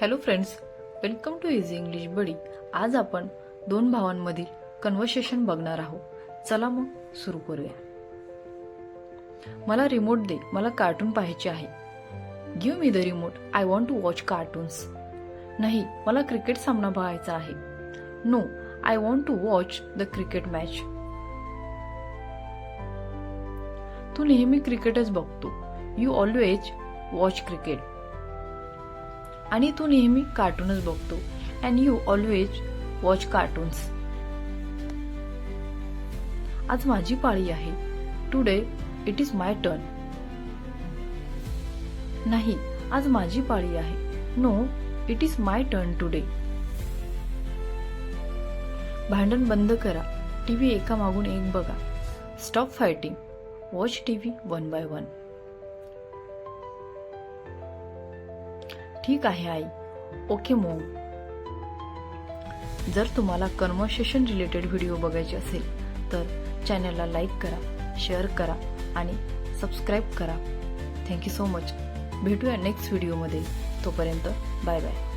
Hello friends welcome to easy English buddy. आज आपण दोन भावांमधील कन्व्हर्सेशन बघणार आहोत. चला मग सुरू करूया. मला रिमोट दे मला कार्टून पाहायचे आहे. Give me the remote I want to watch cartoons नाही मला क्रिकेट सामना बघायचा आहे. No I want to watch the cricket match तू नेहमी क्रिकेटच बघतो. यू ऑलवेज वॉच क्रिकेट आणि तू नेहमी कार्टूनच बघतो. And you always watch cartoons आज माझी पाळी आहे. Today it is my turn नाही आज माझी पाळी आहे. No it is my turn today भांडण बंद करा. टीव्ही एका मागून एक बघा. Stop fighting watch TV one by one ठीक आहे आई. ओके मोम जर तुम्हाला कन्व्हर्सेशन रिलेटेड व्हिडिओ बघायचे असेल तर चॅनलला लाईक करा शेअर करा आणि सबस्क्राईब करा. थँक्यू सो मच भेटूया नेक्स्ट व्हिडिओमध्ये तोपर्यंत बाय बाय